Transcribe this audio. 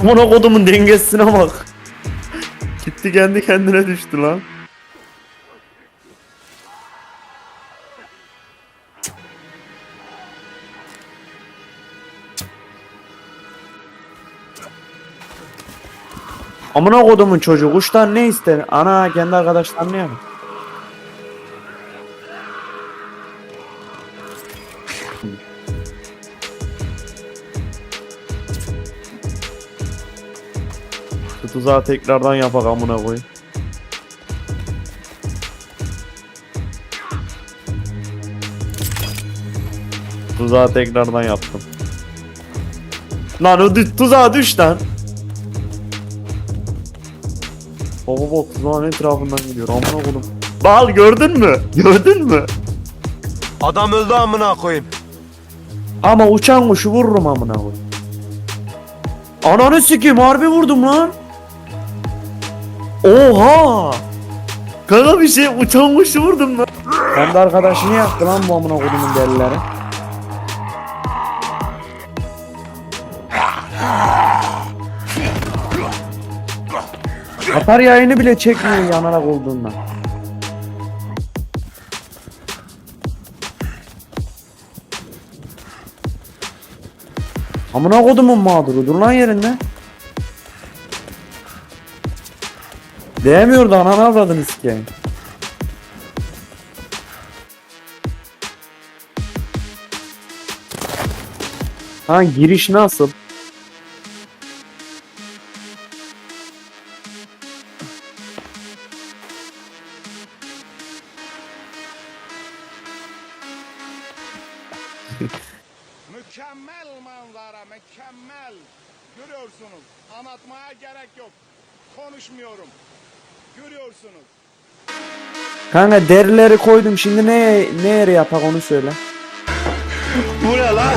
Amına kodumun dengesine bak. Gitti kendi kendine düştü lan. Amına kodumun çocuğu kuştan ne ister? Ana kendi arkadaşlar ne Şu tuzağı tekrardan yapak amına koyayım. Tuzağı tekrardan yaptım. Lan o dü- tuzağa düş lan. Baba bak tuzağın etrafından gidiyor amına koydum. Bal gördün mü? Gördün mü? Adam öldü amına koyayım. Ama uçan kuşu vururum amına koyayım. Ananı sikeyim harbi vurdum lan. Oha! Kanka bir şey uçan kuşu vurdum lan. Hem de arkadaşını yaktı lan bu amına kodumun delileri. Atar yayını bile çekmiyor yanarak olduğundan. Amına kodumun mağduru dur lan yerinde. Değmiyordu ananı avradın sikeyim. Ha giriş nasıl? Mükemmel manzara, mükemmel. Görüyorsunuz. Anlatmaya gerek yok. Konuşmuyorum. Görüyorsunuz. Kanka derileri koydum şimdi ne ne yere yapak onu söyle. Bu ne lan?